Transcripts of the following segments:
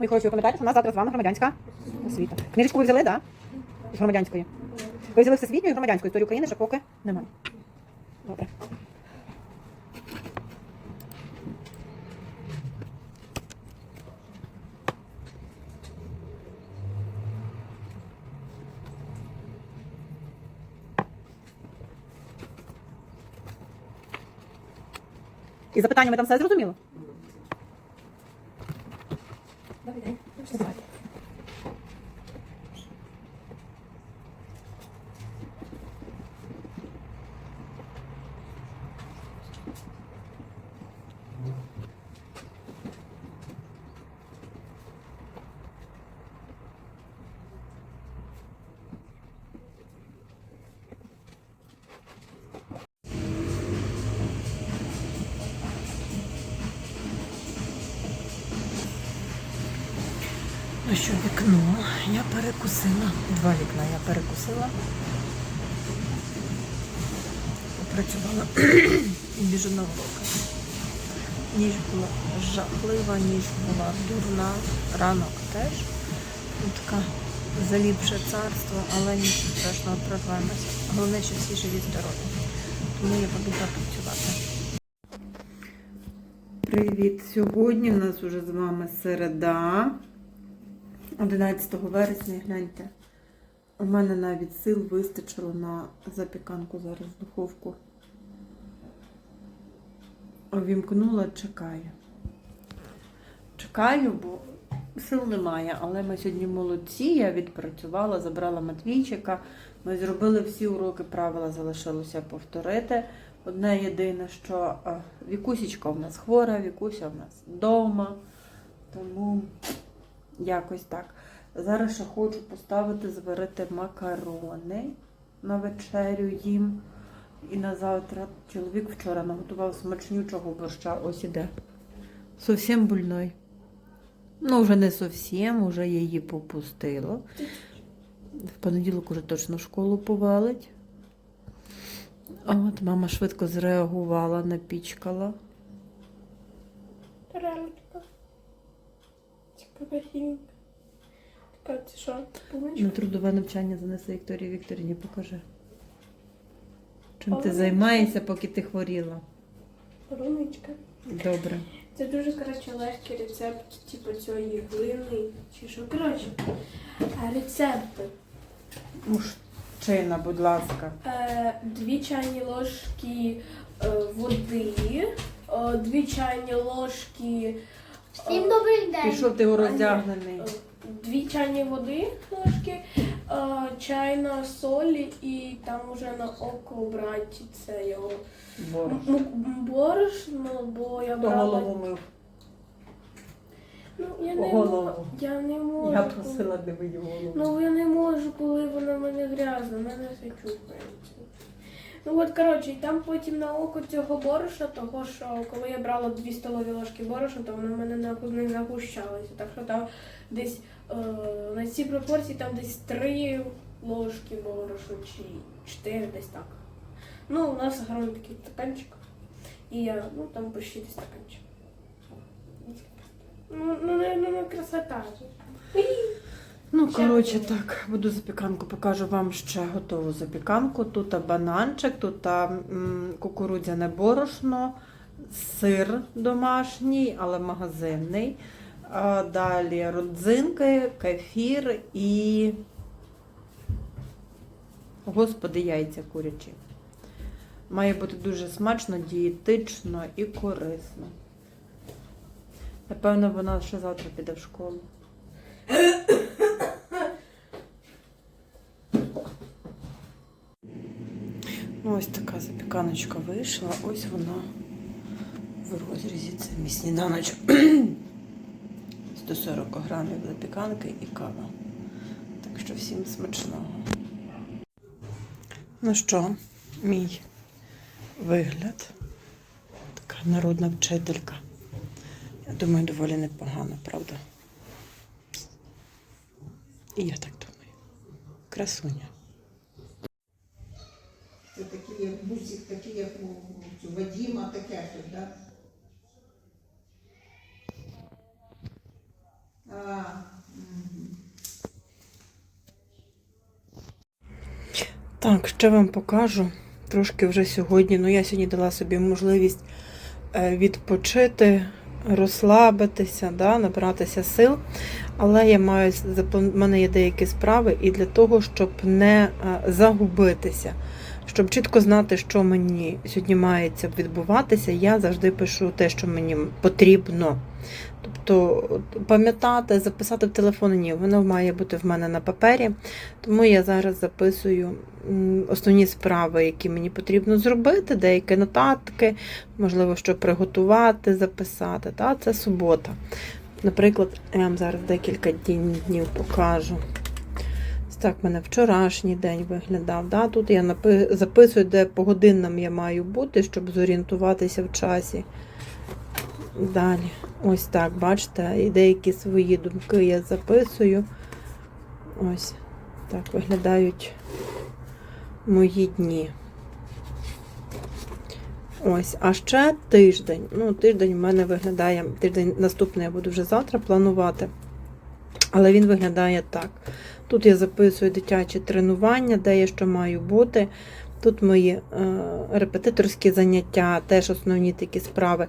Мої хороші, ви пам'ятаєте, у нас завтра з вами громадянська освіта. Книжечку ви взяли, так? Да? З громадянської. Ви взяли всесвітню і громадянську України, ще поки немає. Добре. І запитаннями там все зрозуміло? Okay. Що, вікно я перекусила. Два вікна я перекусила. Попрацювала і біжу на уроки. Ніч була жахлива, ніч була дурна, ранок теж. Така заліпше царство, але нічого страшного прорвемося. Головне, що всі живі здорові. Тому я побігла працювати. Привіт! Сьогодні в нас уже з вами середа. 11 вересня, гляньте. У мене навіть сил вистачило на запіканку зараз в духовку. Увімкнула, чекаю. Чекаю, бо сил немає, але ми сьогодні молодці. Я відпрацювала, забрала Матвійчика. Ми зробили всі уроки, правила залишилося повторити. Одне єдине, що Вікусічка в нас хвора, Вікуся в нас вдома. Тому якось так. Зараз ще хочу поставити зварити макарони на вечерю їм. І на завтра чоловік вчора наготував смачнючого борща. Ось іде. Совсем больной. Ну, вже не зовсім, вже її попустило. В понеділок уже точно школу повалить. От мама швидко зреагувала, напічкала. Рамочка. Така. Така, це що, На трудове навчання занеси Вікторії Вікторівні, покажи. Чим ти займаєшся, поки ти хворіла? Полуничка. Добре. Це дуже, коротше, легкий рецепт, типу, цієї глини, чи що. Коротше, рецепти. Мужчина, будь ласка. Е, Дві чайні ложки е, води, е, дві чайні ложки... Всім добрий день. Пішов ти роздягнений. е, Дві чайні води ложки, е, чайна солі і там уже на око брати це його Борщ. М- м- борошно, бо я брала. голову мив? Ну, я не, Голову. мо- я не можу. Я коли- не мити голову. Ну я не можу, коли вона в мене грязна, в мене все чухається. Ну от, коротше, і там потім на око цього борошна, того що коли я брала 2 столові ложки борошна, то воно в мене не, загущалося. Так що там десь е, на ці пропорції там десь 3 ложки борошна чи 4 десь так. Ну, у нас огромний такий стаканчик. І я, ну там почти десь стаканчик. Ну, ну, не, ну, красота. Ну, коротше, так, буду запіканку, покажу вам ще готову запіканку. Тут бананчик, тут кукурудзяне борошно, сир домашній, але магазинний. Далі родзинки, кефір і. Господи, яйця курячі. Має бути дуже смачно, дієтично і корисно. Напевно, вона ще завтра піде в школу. Ну, ось така запіканочка вийшла. Ось вона в розрізі. Це мій сніданочок. 140 грамів запіканки і кава. Так що всім смачного. Ну що, мій вигляд. Така народна вчителька. Я думаю, доволі непогано, правда? І я так думаю. Красуня як бусик, такий, як у, у цю, таке тут, так? Да? Так, ще вам покажу. Трошки вже сьогодні, ну я сьогодні дала собі можливість е, відпочити, розслабитися, да, набратися сил. Але я маю в мене є деякі справи і для того, щоб не е, загубитися щоб чітко знати, що мені сьогодні мається відбуватися, я завжди пишу те, що мені потрібно. Тобто пам'ятати, записати в телефон, ні, воно має бути в мене на папері. Тому я зараз записую основні справи, які мені потрібно зробити, деякі нотатки, можливо, що приготувати, записати. Та? Це субота. Наприклад, я вам зараз декілька днів покажу. Так, мене вчорашній день виглядав. Да? Тут я записую, де по годинам я маю бути, щоб зорієнтуватися в часі. Далі. Ось так, бачите, і деякі свої думки я записую. Ось так виглядають мої дні. Ось, а ще тиждень. Ну, тиждень в мене виглядає, тиждень наступний я буду вже завтра планувати. Але він виглядає так. Тут я записую дитячі тренування, де я що маю бути. Тут мої е, репетиторські заняття, теж основні такі справи.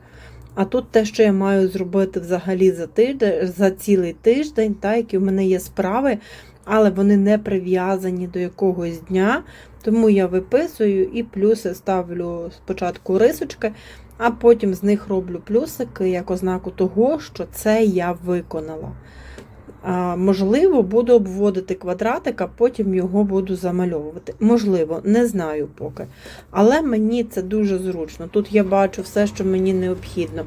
А тут те, що я маю зробити взагалі за тиждень, за цілий тиждень, та, які в мене є справи, але вони не прив'язані до якогось дня. Тому я виписую і плюси ставлю спочатку рисочки, а потім з них роблю плюсики як ознаку того, що це я виконала. Можливо, буду обводити квадратик, а потім його буду замальовувати. Можливо, не знаю поки. Але мені це дуже зручно. Тут я бачу все, що мені необхідно.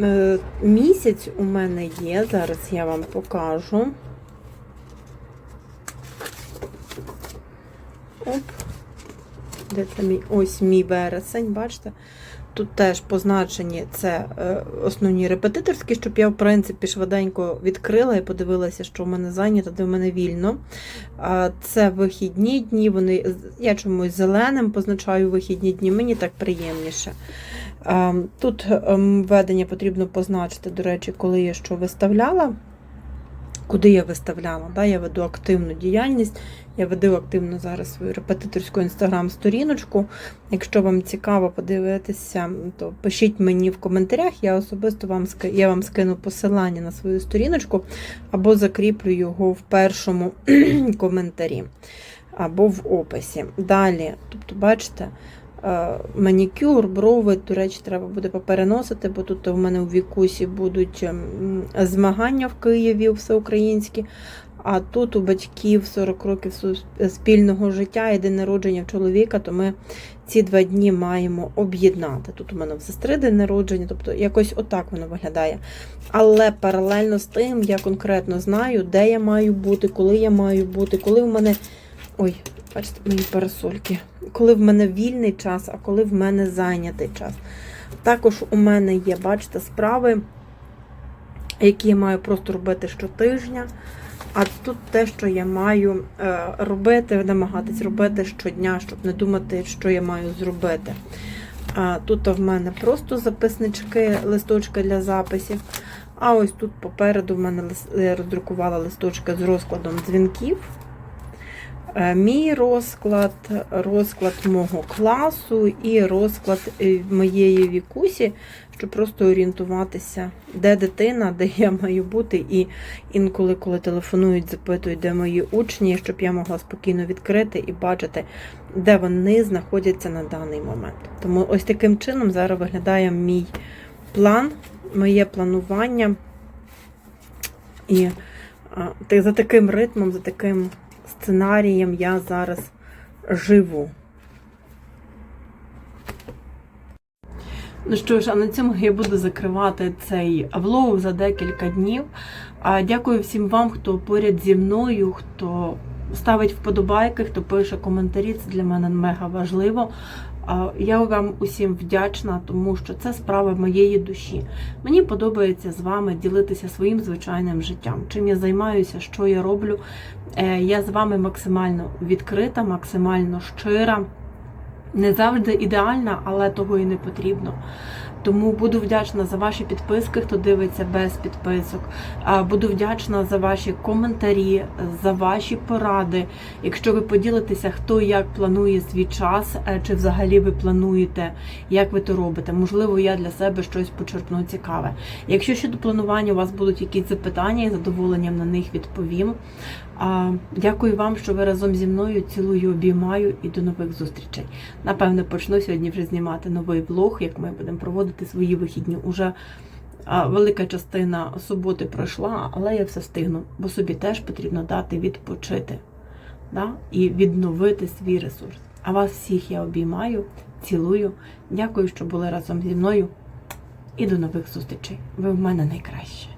Е, місяць у мене є, зараз я вам покажу. Оп. Де це мій? Ось мій вересень, бачите? Тут теж позначені це е, основні репетиторські, щоб я, в принципі, швиденько відкрила і подивилася, що в мене зайнято, де в мене вільно. Це вихідні дні. Вони, я чомусь зеленим позначаю вихідні дні, мені так приємніше. Тут ем, введення потрібно позначити, до речі, коли я що виставляла. Куди я виставляла? Да? Я веду активну діяльність. Я веду активно зараз свою репетиторську інстаграм-сторіночку. Якщо вам цікаво подивитися, то пишіть мені в коментарях. Я особисто вам я вам скину посилання на свою сторіночку або закріплю його в першому коментарі, або в описі. Далі, тобто, бачите. Е, Манікюр, брови, до речі, треба буде попереносити, бо тут у мене у вікусі будуть ем, змагання в Києві всеукраїнські. А тут у батьків 40 років спільного життя і день народження в чоловіка, то ми ці два дні маємо об'єднати. Тут у мене в сестри день народження, тобто якось отак воно виглядає. Але паралельно з тим я конкретно знаю, де я маю бути, коли я маю бути, коли в мене. Ой, бачите, мої парасольки. Коли в мене вільний час, а коли в мене зайнятий час. Також у мене є, бачите, справи, які я маю просто робити щотижня. А тут те, що я маю е, робити, намагатись робити щодня, щоб не думати, що я маю зробити. Тут в мене просто записнички, листочки для записів. А ось тут попереду в мене лис- я роздрукувала листочки з розкладом дзвінків. Е, Мій розклад, розклад мого класу і розклад е, моєї вікусі, щоб просто орієнтуватися, де дитина, де я маю бути, і інколи, коли телефонують, запитують, де мої учні, щоб я могла спокійно відкрити і бачити, де вони знаходяться на даний момент. Тому ось таким чином зараз виглядає мій план, моє планування. І за таким ритмом, за таким сценарієм я зараз живу. Ну що ж, а на цьому я буду закривати цей влог за декілька днів. Дякую всім вам, хто поряд зі мною, хто ставить вподобайки, хто пише коментарі. Це для мене мега важливо. Я вам усім вдячна, тому що це справа моєї душі. Мені подобається з вами ділитися своїм звичайним життям. Чим я займаюся, що я роблю. Е, Я з вами максимально відкрита, максимально щира. Не завжди ідеальна, але того і не потрібно. Тому буду вдячна за ваші підписки, хто дивиться без підписок. Буду вдячна за ваші коментарі, за ваші поради. Якщо ви поділитеся, хто як планує свій час, е, чи взагалі ви плануєте, як ви то робите. Можливо, я для себе щось почерпну цікаве. Якщо щодо планування у вас будуть якісь запитання, я задоволенням на них відповім. А, Дякую вам, що ви разом зі мною цілую, обіймаю і до нових зустрічей. Напевне, почну сьогодні вже знімати новий влог, як ми будемо проводити свої вихідні. Уже а, велика частина суботи пройшла, але я все встигну, бо собі теж потрібно дати відпочити да? і відновити свій ресурс. А вас всіх я обіймаю, цілую. Дякую, що були разом зі мною. І до нових зустрічей. Ви в мене найкраще.